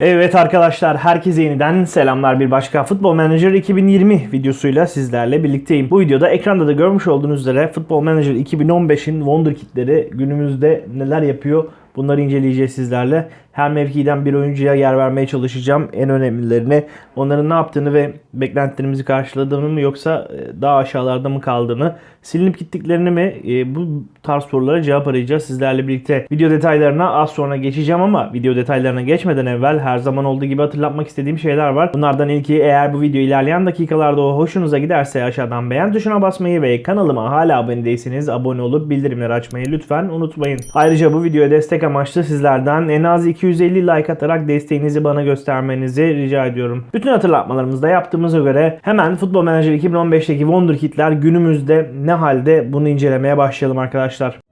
Evet arkadaşlar herkese yeniden selamlar bir başka Futbol Manager 2020 videosuyla sizlerle birlikteyim. Bu videoda ekranda da görmüş olduğunuz üzere Futbol Manager 2015'in Wonderkid'leri günümüzde neler yapıyor bunları inceleyeceğiz sizlerle. Her mevkiden bir oyuncuya yer vermeye çalışacağım en önemlilerini. Onların ne yaptığını ve beklentilerimizi karşıladığını mı yoksa e, daha aşağılarda mı kaldığını, silinip gittiklerini mi e, bu tarz sorulara cevap arayacağız sizlerle birlikte. Video detaylarına az sonra geçeceğim ama video detaylarına geçmeden evvel her zaman olduğu gibi hatırlatmak istediğim şeyler var. Bunlardan ilki eğer bu video ilerleyen dakikalarda hoşunuza giderse aşağıdan beğen tuşuna basmayı ve kanalıma hala abone değilseniz abone olup bildirimleri açmayı lütfen unutmayın. Ayrıca bu videoya destek amaçlı sizlerden en az 250 like atarak desteğinizi bana göstermenizi rica ediyorum. Bütün hatırlatmalarımızı da yaptığımıza göre hemen Futbol Manager 2015'teki Wonderkid'ler günümüzde ne halde bunu incelemeye başlayalım arkadaşlar.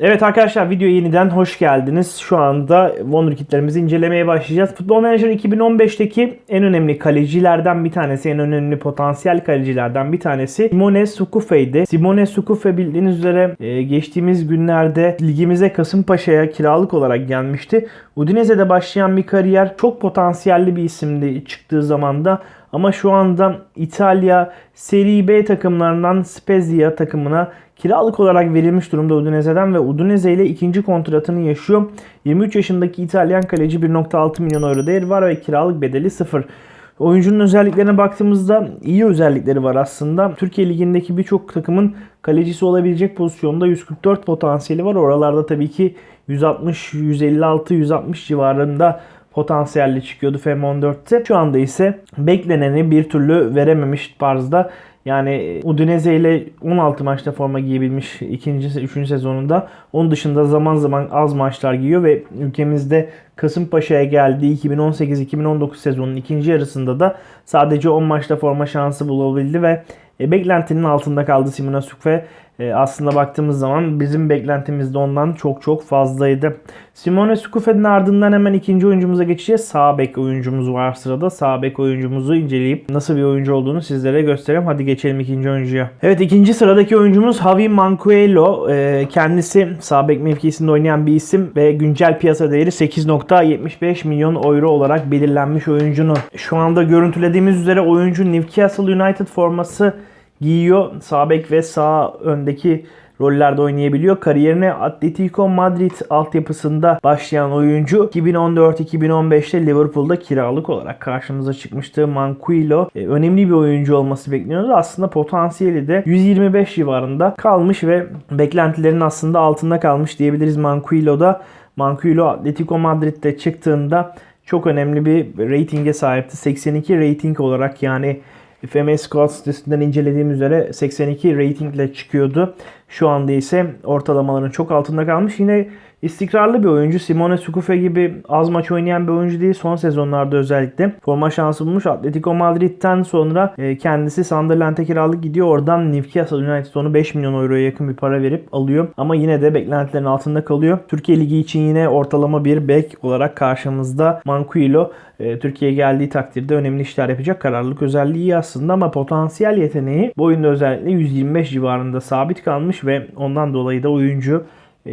Evet arkadaşlar videoya yeniden hoş geldiniz. Şu anda Wonderkid'lerimizi incelemeye başlayacağız. Futbol Manager 2015'teki en önemli kalecilerden bir tanesi, en önemli potansiyel kalecilerden bir tanesi Simone Sukufe'ydi. Simone Sukufe bildiğiniz üzere e, geçtiğimiz günlerde ligimize Kasımpaşa'ya kiralık olarak gelmişti. Udinese'de başlayan bir kariyer çok potansiyelli bir isimdi çıktığı zamanda. Ama şu anda İtalya Serie B takımlarından Spezia takımına kiralık olarak verilmiş durumda Udinese'den ve Udinese ile ikinci kontratını yaşıyor. 23 yaşındaki İtalyan kaleci 1.6 milyon euro değeri var ve kiralık bedeli 0. Oyuncunun özelliklerine baktığımızda iyi özellikleri var aslında. Türkiye Ligi'ndeki birçok takımın kalecisi olabilecek pozisyonda 144 potansiyeli var. Oralarda tabii ki 160, 156, 160 civarında potansiyelli çıkıyordu FM14'te. Şu anda ise bekleneni bir türlü verememiş tarzda. Yani Udinese ile 16 maçta forma giyebilmiş ikinci, üçüncü sezonunda. Onun dışında zaman zaman az maçlar giyiyor ve ülkemizde Kasımpaşa'ya geldiği 2018-2019 sezonunun ikinci yarısında da sadece 10 maçta forma şansı bulabildi ve e, beklentinin altında kaldı Simona Sukve. E, aslında baktığımız zaman bizim beklentimiz de ondan çok çok fazlaydı. Simone Sukufe'nin ardından hemen ikinci oyuncumuza geçeceğiz. Sağ bek oyuncumuz var sırada. Sağ bek oyuncumuzu inceleyip nasıl bir oyuncu olduğunu sizlere göstereyim. Hadi geçelim ikinci oyuncuya. Evet ikinci sıradaki oyuncumuz Javi Mancuello. E, kendisi sağ bek mevkisinde oynayan bir isim ve güncel piyasa değeri 8.75 milyon euro olarak belirlenmiş oyuncunun. Şu anda görüntülediğimiz üzere oyuncu Newcastle United forması giyiyor. Sağ bek ve sağ öndeki rollerde oynayabiliyor. Kariyerine Atletico Madrid altyapısında başlayan oyuncu 2014-2015'te Liverpool'da kiralık olarak karşımıza çıkmıştı. Manquillo e, önemli bir oyuncu olması bekleniyordu. Aslında potansiyeli de 125 civarında kalmış ve beklentilerin aslında altında kalmış diyebiliriz Manquillo'da. Manquillo Atletico Madrid'de çıktığında çok önemli bir ratinge sahipti. 82 rating olarak yani FMS Squad sitesinden incelediğim üzere 82 ratingle çıkıyordu. Şu anda ise ortalamaların çok altında kalmış. Yine istikrarlı bir oyuncu. Simone Sukufe gibi az maç oynayan bir oyuncu değil. Son sezonlarda özellikle forma şansı bulmuş. Atletico Madrid'den sonra e, kendisi Sunderland'e kiralık gidiyor. Oradan Newcastle United onu 5 milyon euroya yakın bir para verip alıyor. Ama yine de beklentilerin altında kalıyor. Türkiye Ligi için yine ortalama bir bek olarak karşımızda Manquillo. E, Türkiye'ye geldiği takdirde önemli işler yapacak. Kararlılık özelliği aslında ama potansiyel yeteneği bu oyunda özellikle 125 civarında sabit kalmış ve ondan dolayı da oyuncu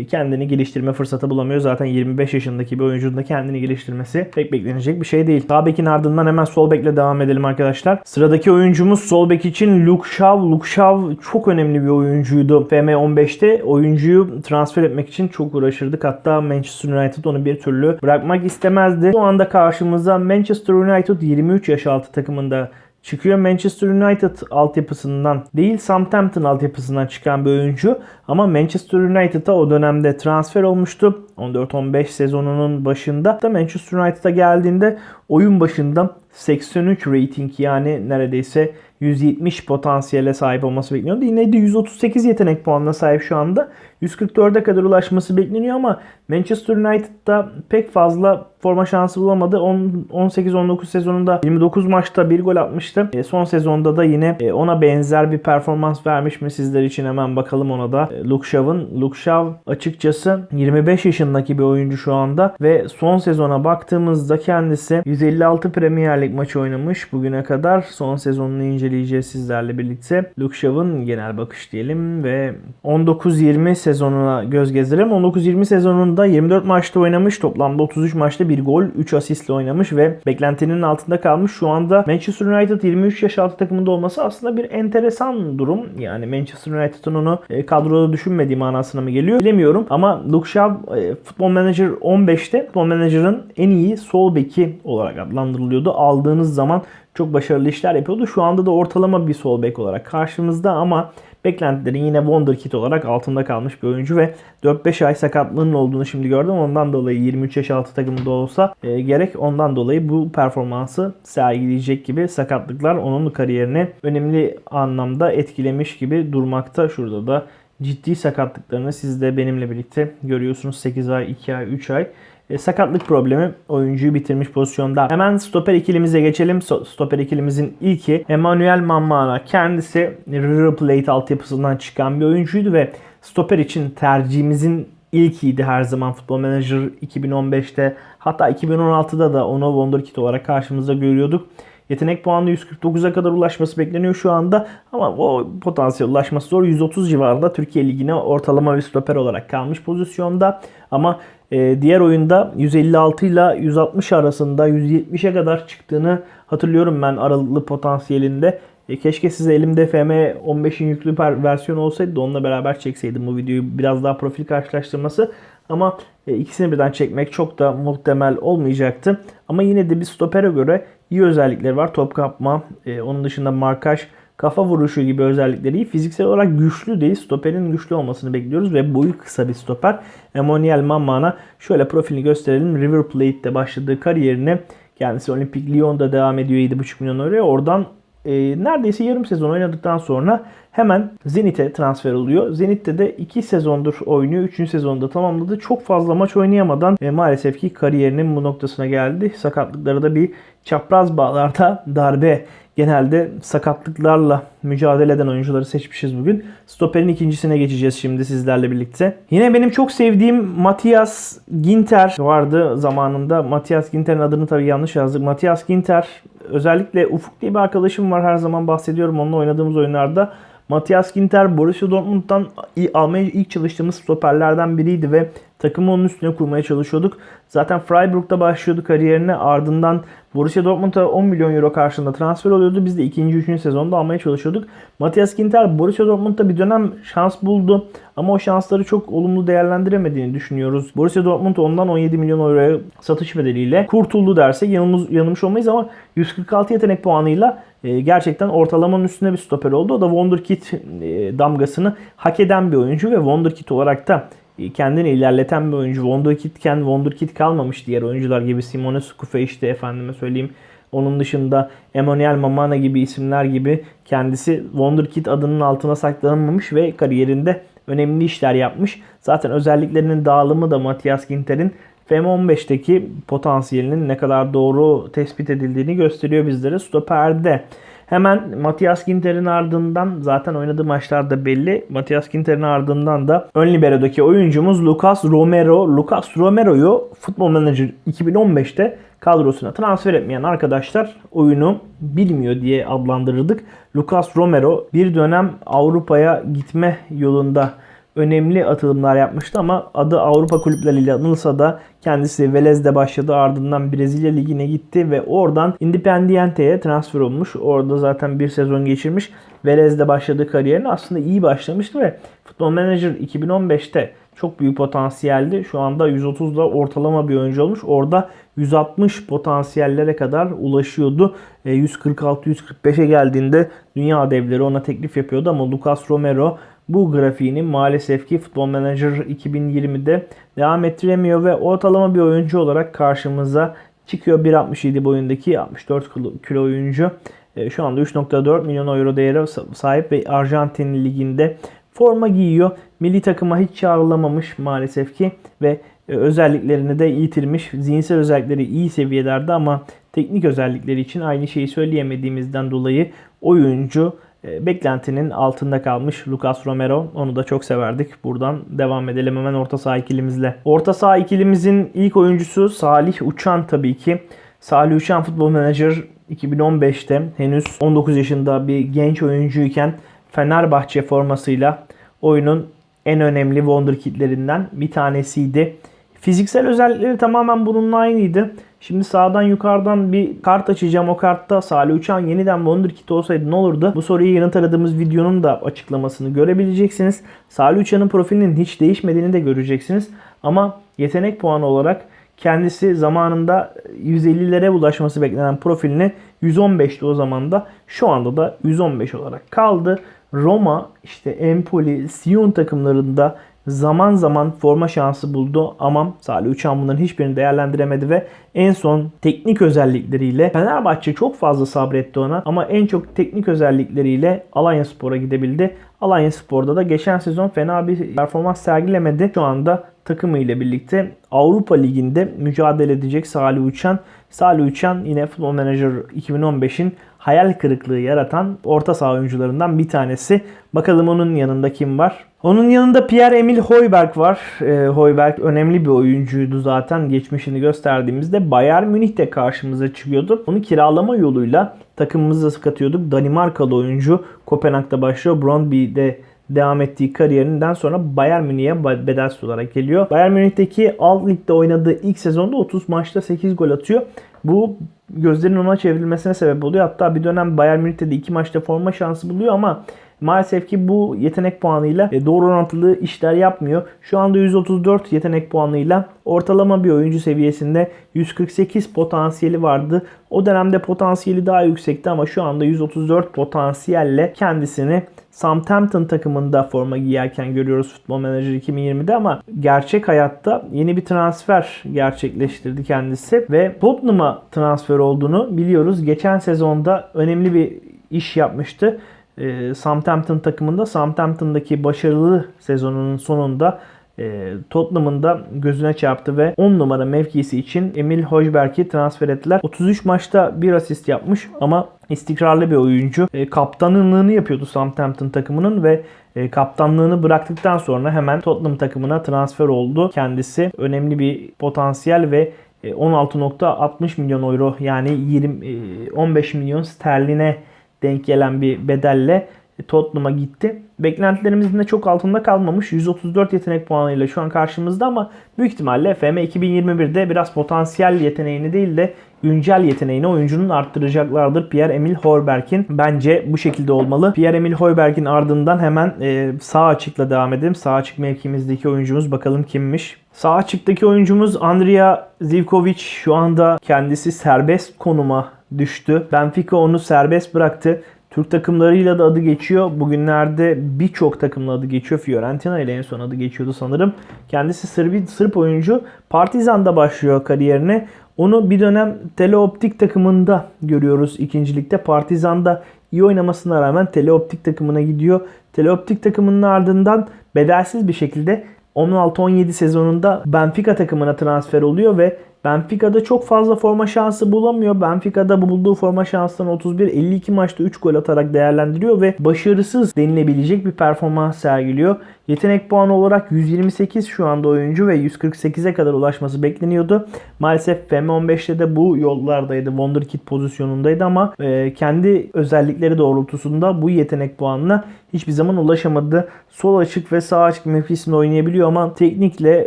kendini geliştirme fırsatı bulamıyor. Zaten 25 yaşındaki bir oyuncunun da kendini geliştirmesi pek beklenecek bir şey değil. Sağ bekin ardından hemen sol bekle devam edelim arkadaşlar. Sıradaki oyuncumuz sol bek için Luke Shaw. Luke Shaw çok önemli bir oyuncuydu. FM15'te oyuncuyu transfer etmek için çok uğraşırdık. Hatta Manchester United onu bir türlü bırakmak istemezdi. Şu anda karşımıza Manchester United 23 yaş altı takımında çıkıyor. Manchester United altyapısından değil Southampton altyapısından çıkan bir oyuncu. Ama Manchester United'a o dönemde transfer olmuştu. 14-15 sezonunun başında da Manchester United'a geldiğinde oyun başında 83 rating yani neredeyse 170 potansiyele sahip olması bekleniyordu. Yine de 138 yetenek puanına sahip şu anda. 144'e kadar ulaşması bekleniyor ama Manchester United'da pek fazla forma şansı bulamadı. 18-19 sezonunda 29 maçta bir gol atmıştı. E, son sezonda da yine e, ona benzer bir performans vermiş mi sizler için hemen bakalım ona da. E, Luke Shaw'ın. Luke Shaw açıkçası 25 yaşındaki bir oyuncu şu anda ve son sezona baktığımızda kendisi 156 Premier Lig maçı oynamış bugüne kadar. Son sezonunu inceleyeceğiz sizlerle birlikte. Luke Shaw'ın genel bakış diyelim ve 19-20 sezonuna göz gezdirelim. 19-20 sezonunda 24 maçta oynamış. Toplamda 33 maçta bir gol, 3 asistle oynamış ve beklentinin altında kalmış. Şu anda Manchester United 23 yaş altı takımında olması aslında bir enteresan durum. Yani Manchester United'ın onu e, kadroda düşünmediği manasına mı geliyor bilemiyorum. Ama Luke Shaw e, Football Manager 15'te Football Manager'ın en iyi sol beki olarak adlandırılıyordu. Aldığınız zaman çok başarılı işler yapıyordu. Şu anda da ortalama bir sol bek olarak karşımızda ama beklentilerin yine Wonderkid olarak altında kalmış bir oyuncu ve 4-5 ay sakatlığının olduğunu şimdi gördüm. Ondan dolayı 23 yaş altı takımında olsa e, gerek ondan dolayı bu performansı sergileyecek gibi sakatlıklar onun kariyerini önemli anlamda etkilemiş gibi durmakta. Şurada da ciddi sakatlıklarını siz de benimle birlikte görüyorsunuz. 8 ay, 2 ay, 3 ay. E, sakatlık problemi oyuncuyu bitirmiş pozisyonda. Hemen stoper ikilimize geçelim. Stoper ikilimizin ilki Emmanuel Mammana. Kendisi River Plate altyapısından çıkan bir oyuncuydu ve stoper için tercihimizin ilkiydi her zaman Football Manager 2015'te hatta 2016'da da onu Wonderkid olarak karşımızda görüyorduk. Yetenek puanı 149'a kadar ulaşması bekleniyor şu anda ama o potansiyel ulaşması zor. 130 civarında Türkiye Ligi'ne ortalama bir stoper olarak kalmış pozisyonda. Ama e, diğer oyunda 156 ile 160 arasında 170'e kadar çıktığını hatırlıyorum ben aralıklı potansiyelinde. E, keşke size elimde FM 15'in yüklü per versiyon olsaydı onunla beraber çekseydim bu videoyu biraz daha profil karşılaştırması. Ama e, ikisini birden çekmek çok da muhtemel olmayacaktı. Ama yine de bir stopere göre iyi özellikleri var. Top kapma, e, onun dışında markaj, kafa vuruşu gibi özellikleri iyi. Fiziksel olarak güçlü değil. Stoperin güçlü olmasını bekliyoruz ve boyu kısa bir stoper. Emmanuel Mammana şöyle profilini gösterelim. River Plate'de başladığı kariyerini kendisi Olimpik Lyon'da devam ediyor 7,5 milyon euroya. Oradan e, neredeyse yarım sezon oynadıktan sonra hemen Zenit'e transfer oluyor. Zenit'te de 2 sezondur oynuyor. 3. sezonda tamamladı. Çok fazla maç oynayamadan e, maalesef ki kariyerinin bu noktasına geldi. Sakatlıkları da bir çapraz bağlarda darbe genelde sakatlıklarla mücadele eden oyuncuları seçmişiz bugün. Stoper'in ikincisine geçeceğiz şimdi sizlerle birlikte. Yine benim çok sevdiğim Matias Ginter vardı zamanında. Matias Ginter'in adını tabii yanlış yazdık. Matias Ginter özellikle Ufuk diye bir arkadaşım var her zaman bahsediyorum onunla oynadığımız oyunlarda. Matias Ginter Borussia Dortmund'dan almaya ilk çalıştığımız stoperlerden biriydi ve takımı onun üstüne kurmaya çalışıyorduk. Zaten Freiburg'da başlıyordu kariyerine ardından Borussia Dortmund'a 10 milyon euro karşılığında transfer oluyordu. Biz de 2. 3. sezonda almaya çalışıyorduk. Matias Ginter Borussia Dortmund'da bir dönem şans buldu ama o şansları çok olumlu değerlendiremediğini düşünüyoruz. Borussia Dortmund ondan 17 milyon euroya satış bedeliyle kurtuldu dersek yanılmış, yanılmış olmayız ama 146 yetenek puanıyla e, gerçekten ortalamanın üstünde bir stoper oldu. O da Wonderkid e, damgasını hak eden bir oyuncu ve Wonderkid olarak da kendini ilerleten bir oyuncu. Wonderkidken Wonderkid kalmamış diğer oyuncular gibi Simone Skufe işte efendime söyleyeyim. Onun dışında Emmanuel Mamana gibi isimler gibi kendisi Wonderkid adının altına saklanmamış ve kariyerinde önemli işler yapmış. Zaten özelliklerinin dağılımı da Matias Ginter'in FM15'teki potansiyelinin ne kadar doğru tespit edildiğini gösteriyor bizlere. Stoper'de Hemen Matias Ginter'in ardından zaten oynadığı maçlarda belli. Matias Ginter'in ardından da ön libero'daki oyuncumuz Lucas Romero. Lucas Romero'yu Football Manager 2015'te kadrosuna transfer etmeyen arkadaşlar oyunu bilmiyor diye adlandırırdık. Lucas Romero bir dönem Avrupa'ya gitme yolunda önemli atılımlar yapmıştı ama adı Avrupa kulüpleriyle anılsa da kendisi Velez'de başladı ardından Brezilya Ligi'ne gitti ve oradan Independiente'ye transfer olmuş. Orada zaten bir sezon geçirmiş. Velez'de başladığı kariyerini aslında iyi başlamıştı ve Football Manager 2015'te çok büyük potansiyeldi. Şu anda 130'da ortalama bir oyuncu olmuş. Orada 160 potansiyellere kadar ulaşıyordu. 146-145'e geldiğinde dünya devleri ona teklif yapıyordu ama Lucas Romero bu grafiğini maalesef ki Football Manager 2020'de devam ettiremiyor ve ortalama bir oyuncu olarak karşımıza çıkıyor. 1.67 boyundaki 64 kilo oyuncu. E, şu anda 3.4 milyon euro değeri sahip ve Arjantin liginde forma giyiyor. Milli takıma hiç çağrılamamış maalesef ki ve e, özelliklerini de yitirmiş. Zihinsel özellikleri iyi seviyelerde ama teknik özellikleri için aynı şeyi söyleyemediğimizden dolayı oyuncu beklentinin altında kalmış Lucas Romero. Onu da çok severdik. Buradan devam edelim hemen orta saha ikilimizle. Orta saha ikilimizin ilk oyuncusu Salih Uçan tabii ki. Salih Uçan Futbol Manager 2015'te henüz 19 yaşında bir genç oyuncuyken Fenerbahçe formasıyla oyunun en önemli wonderkidlerinden bir tanesiydi. Fiziksel özellikleri tamamen bununla aynıydı. Şimdi sağdan yukarıdan bir kart açacağım. O kartta Salih Uçan yeniden Wonderkid olsaydı ne olurdu? Bu soruyu yanıt aradığımız videonun da açıklamasını görebileceksiniz. Salih Uçan'ın profilinin hiç değişmediğini de göreceksiniz. Ama yetenek puanı olarak kendisi zamanında 150'lere ulaşması beklenen profilini 115'ti o zaman da. Şu anda da 115 olarak kaldı. Roma, işte Empoli, Sion takımlarında zaman zaman forma şansı buldu ama Salih Uçan bunların hiçbirini değerlendiremedi ve en son teknik özellikleriyle Fenerbahçe çok fazla sabretti ona ama en çok teknik özellikleriyle Alanya Spor'a gidebildi. Alanya Spor'da da geçen sezon fena bir performans sergilemedi. Şu anda takımı ile birlikte Avrupa Ligi'nde mücadele edecek Salih Uçan. Salih Uçan yine Futbol Manager 2015'in hayal kırıklığı yaratan orta saha oyuncularından bir tanesi. Bakalım onun yanında kim var? Onun yanında Pierre-Emil Højberg var. E, Højberg önemli bir oyuncuydu zaten. Geçmişini gösterdiğimizde Bayern Münih de karşımıza çıkıyordu. Onu kiralama yoluyla takımımıza katıyorduk. Danimarkalı oyuncu Kopenhag'da başlıyor. Brøndby'de devam ettiği kariyerinden sonra Bayern Münih'e bedelsiz olarak geliyor. Bayern Münih'teki alt ligde oynadığı ilk sezonda 30 maçta 8 gol atıyor. Bu gözlerin ona çevrilmesine sebep oluyor. Hatta bir dönem Bayern Münih'te de iki maçta forma şansı buluyor ama maalesef ki bu yetenek puanıyla e, doğru orantılı işler yapmıyor. Şu anda 134 yetenek puanıyla ortalama bir oyuncu seviyesinde 148 potansiyeli vardı. O dönemde potansiyeli daha yüksekti ama şu anda 134 potansiyelle kendisini Southampton takımında forma giyerken görüyoruz Futbol Manager 2020'de ama gerçek hayatta yeni bir transfer gerçekleştirdi kendisi ve Tottenham'a transfer olduğunu biliyoruz. Geçen sezonda önemli bir iş yapmıştı. E, Southampton takımında Southampton'daki başarılı sezonunun sonunda e, Tottenham'ın da gözüne çarptı ve 10 numara mevkisi için Emil Højberg'i transfer ettiler. 33 maçta bir asist yapmış ama istikrarlı bir oyuncu. E, kaptanlığını yapıyordu Southampton takımının ve e, kaptanlığını bıraktıktan sonra hemen Tottenham takımına transfer oldu. Kendisi önemli bir potansiyel ve 16.60 e, milyon euro yani 20 15 e, milyon sterline denk gelen bir bedelle Tottenham'a gitti. Beklentilerimizin de çok altında kalmamış. 134 yetenek puanıyla şu an karşımızda ama büyük ihtimalle FM 2021'de biraz potansiyel yeteneğini değil de güncel yeteneğini oyuncunun arttıracaklardır. Pierre-Emil Højberg'in bence bu şekilde olmalı. Pierre-Emil Højberg'in ardından hemen e, sağ açıkla devam edelim. Sağ açık mevkimizdeki oyuncumuz bakalım kimmiş. Sağ açıktaki oyuncumuz Andrea Zivkovic şu anda kendisi serbest konuma düştü. Benfica onu serbest bıraktı. Türk takımlarıyla da adı geçiyor. Bugünlerde birçok takımla adı geçiyor. Fiorentina ile en son adı geçiyordu sanırım. Kendisi Sırp, Sırp oyuncu. Partizan'da başlıyor kariyerine. Onu bir dönem Teleoptik takımında görüyoruz ikincilikte. Partizan'da iyi oynamasına rağmen Teleoptik takımına gidiyor. Teleoptik takımının ardından bedelsiz bir şekilde 16-17 sezonunda Benfica takımına transfer oluyor ve Benfica'da çok fazla forma şansı bulamıyor. Benfica'da bulduğu forma şansından 31-52 maçta 3 gol atarak değerlendiriyor ve başarısız denilebilecek bir performans sergiliyor. Yetenek puanı olarak 128 şu anda oyuncu ve 148'e kadar ulaşması bekleniyordu. Maalesef FM15'te de bu yollardaydı. Wonderkid pozisyonundaydı ama e, kendi özellikleri doğrultusunda bu yetenek puanına hiçbir zaman ulaşamadı. Sol açık ve sağ açık mevkisinde oynayabiliyor ama teknikle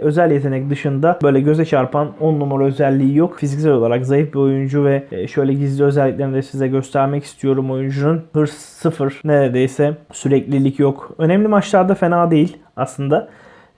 özel yetenek dışında böyle göze çarpan 10 numara özelliği yok. Fiziksel olarak zayıf bir oyuncu ve e, şöyle gizli özelliklerini de size göstermek istiyorum oyuncunun. Hırs sıfır neredeyse. Süreklilik yok. Önemli maçlarda fena değil aslında.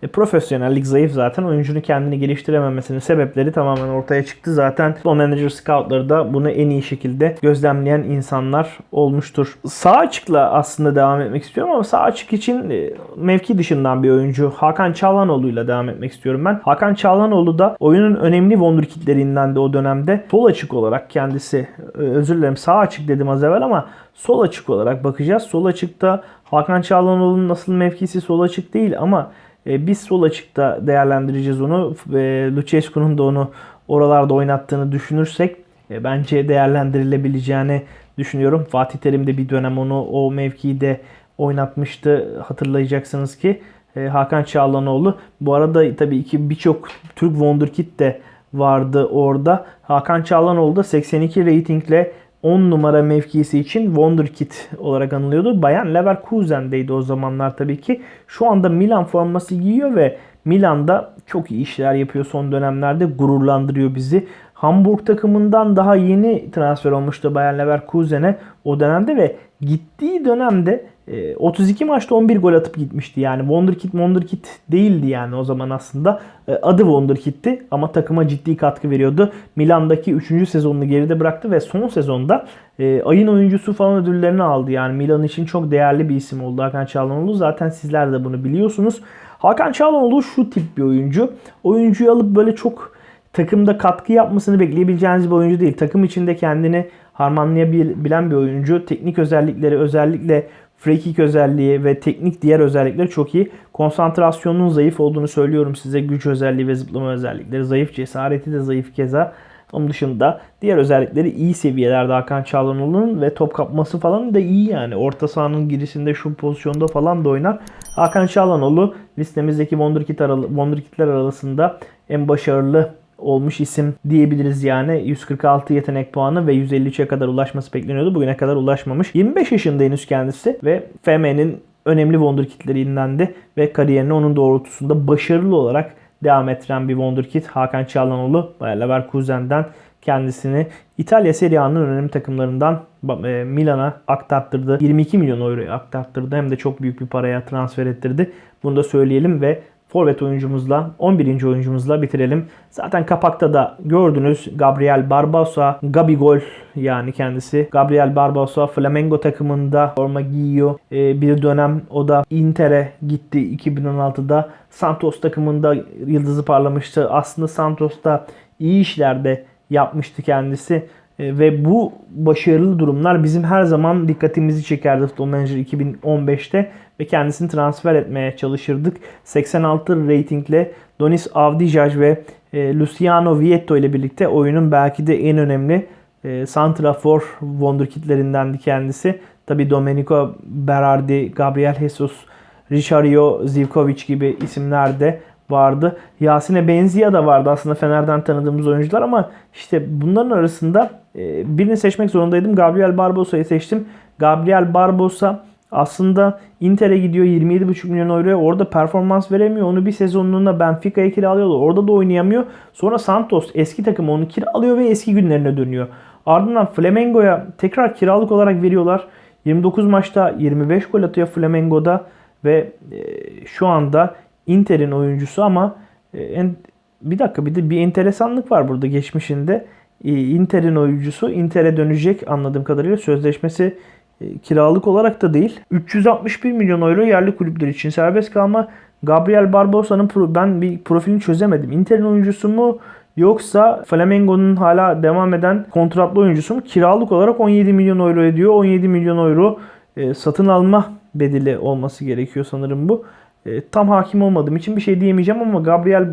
E, profesyonellik zayıf zaten. Oyuncunun kendini geliştirememesinin sebepleri tamamen ortaya çıktı. Zaten futbol manager scoutları da bunu en iyi şekilde gözlemleyen insanlar olmuştur. Sağ açıkla aslında devam etmek istiyorum ama sağ açık için e, mevki dışından bir oyuncu Hakan Çağlanoğlu ile devam etmek istiyorum ben. Hakan Çağlanoğlu da oyunun önemli wonderkidlerinden de o dönemde sol açık olarak kendisi e, özür dilerim sağ açık dedim az evvel ama sol açık olarak bakacağız. Sol açıkta Hakan Çağlanoğlu'nun nasıl mevkisi sol açık değil ama e, biz sol açıkta değerlendireceğiz onu. E, Lucescu'nun da onu oralarda oynattığını düşünürsek e, bence değerlendirilebileceğini düşünüyorum. Fatih Terim de bir dönem onu o mevkide oynatmıştı. Hatırlayacaksınız ki Hakan Çağlanoğlu. Bu arada tabii ki birçok Türk Wonderkid de vardı orada. Hakan Çağlanoğlu da 82 reytingle 10 numara mevkisi için Wonderkid olarak anılıyordu. Bayan Leverkusen'deydi o zamanlar tabii ki. Şu anda Milan forması giyiyor ve Milan'da çok iyi işler yapıyor son dönemlerde. Gururlandırıyor bizi. Hamburg takımından daha yeni transfer olmuştu Bayer Leverkusen'e o dönemde ve gittiği dönemde e, 32 maçta 11 gol atıp gitmişti. Yani Wonderkid Wonderkid değildi yani o zaman aslında. E, Adı Wonderkid'ti ama takıma ciddi katkı veriyordu. Milan'daki 3. sezonunu geride bıraktı ve son sezonda e, ayın oyuncusu falan ödüllerini aldı. Yani Milan için çok değerli bir isim oldu Hakan Çalhanoğlu. Zaten sizler de bunu biliyorsunuz. Hakan Çalhanoğlu şu tip bir oyuncu. Oyuncuyu alıp böyle çok takımda katkı yapmasını bekleyebileceğiniz bir oyuncu değil. Takım içinde kendini harmanlayabilen bir oyuncu. Teknik özellikleri özellikle free kick özelliği ve teknik diğer özellikleri çok iyi. Konsantrasyonunun zayıf olduğunu söylüyorum size. Güç özelliği ve zıplama özellikleri zayıf. Cesareti de zayıf keza. Onun dışında diğer özellikleri iyi seviyelerde Hakan Çalhanoğlu'nun ve top kapması falan da iyi yani. Orta sahanın girişinde şu pozisyonda falan da oynar. Hakan Çalhanoğlu listemizdeki Wonderkid aralı, Wonderkidler arasında en başarılı olmuş isim diyebiliriz yani. 146 yetenek puanı ve 153'e kadar ulaşması bekleniyordu. Bugüne kadar ulaşmamış. 25 yaşında henüz kendisi ve FM'nin önemli Wonderkid'lerindendi ve kariyerini onun doğrultusunda başarılı olarak devam ettiren bir Wonderkid Hakan Çalhanoğlu Bayer Leverkusen'den kendisini İtalya Serie A'nın önemli takımlarından e, Milan'a aktarttırdı. 22 milyon euroya aktarttırdı. Hem de çok büyük bir paraya transfer ettirdi. Bunu da söyleyelim ve forvet oyuncumuzla 11. oyuncumuzla bitirelim. Zaten kapakta da gördünüz Gabriel Barbosa, Gabigol yani kendisi. Gabriel Barbosa Flamengo takımında forma giyiyor. Ee, bir dönem o da Inter'e gitti 2016'da. Santos takımında yıldızı parlamıştı. Aslında Santos'ta iyi işlerde yapmıştı kendisi. E, ve bu başarılı durumlar bizim her zaman dikkatimizi çekerdi Futbol Manager 2015'te ve kendisini transfer etmeye çalışırdık. 86 ratingle Donis Avdijaj ve e, Luciano Vietto ile birlikte oyunun belki de en önemli e, Santrafor Wonderkidlerindendi kendisi. Tabi Domenico Berardi, Gabriel Jesus, Richario Zivkovic gibi isimler de vardı. Yasine Benzia da vardı aslında Fener'den tanıdığımız oyuncular ama işte bunların arasında e, birini seçmek zorundaydım. Gabriel Barbosa'yı seçtim. Gabriel Barbosa aslında Inter'e gidiyor 27,5 milyon euroya orada performans veremiyor. Onu bir sezonluğuna Benfica'ya kiralıyorlar. Orada da oynayamıyor. Sonra Santos eski takımı onu kiralıyor ve eski günlerine dönüyor. Ardından Flamengo'ya tekrar kiralık olarak veriyorlar. 29 maçta 25 gol atıyor Flamengo'da ve e, şu anda Inter'in oyuncusu ama e, en, bir dakika bir de bir enteresanlık var burada geçmişinde. E, Inter'in oyuncusu Inter'e dönecek anladığım kadarıyla sözleşmesi e, kiralık olarak da değil. 361 milyon euro yerli kulüpler için serbest kalma. Gabriel Barbosa'nın ben bir profilini çözemedim. Inter'in oyuncusu mu yoksa Flamengo'nun hala devam eden kontratlı oyuncusu mu? Kiralık olarak 17 milyon euro ediyor. 17 milyon euro satın alma bedeli olması gerekiyor sanırım bu. E, tam hakim olmadığım için bir şey diyemeyeceğim ama Gabriel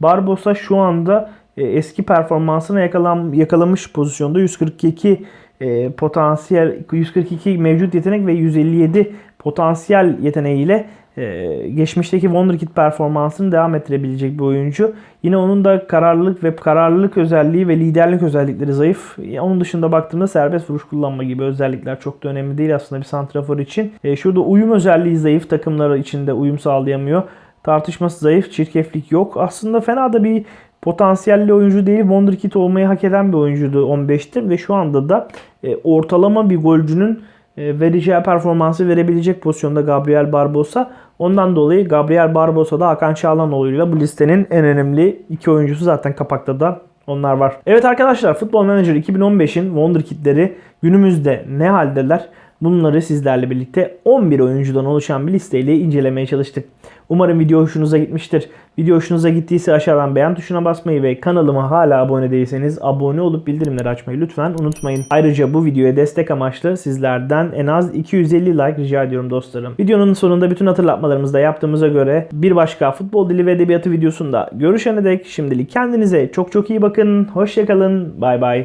Barbosa şu anda e, eski performansına yakalan, yakalamış pozisyonda 142 e, potansiyel 142 mevcut yetenek ve 157 potansiyel yeteneğiyle e, geçmişteki Wonderkid performansını devam ettirebilecek bir oyuncu. Yine onun da kararlılık ve kararlılık özelliği ve liderlik özellikleri zayıf. Onun dışında baktığımda serbest vuruş kullanma gibi özellikler çok da önemli değil aslında bir santrafor için. E, şurada uyum özelliği zayıf takımları içinde uyum sağlayamıyor. Tartışması zayıf, çirkeflik yok. Aslında fena da bir potansiyelli oyuncu değil. Wonderkid olmayı hak eden bir oyuncuydu 15'te ve şu anda da e, ortalama bir golcünün vereceği performansı verebilecek pozisyonda Gabriel Barbosa. Ondan dolayı Gabriel Barbosa da Hakan Çağlanoğlu'yla bu listenin en önemli iki oyuncusu zaten kapakta da onlar var. Evet arkadaşlar Futbol Manager 2015'in Wonderkidleri günümüzde ne haldeler? Bunları sizlerle birlikte 11 oyuncudan oluşan bir listeyle incelemeye çalıştık. Umarım video hoşunuza gitmiştir. Video hoşunuza gittiyse aşağıdan beğen tuşuna basmayı ve kanalıma hala abone değilseniz abone olup bildirimleri açmayı lütfen unutmayın. Ayrıca bu videoya destek amaçlı sizlerden en az 250 like rica ediyorum dostlarım. Videonun sonunda bütün hatırlatmalarımızı da yaptığımıza göre bir başka futbol dili ve edebiyatı videosunda görüşene dek şimdilik kendinize çok çok iyi bakın. Hoşçakalın. Bay bay.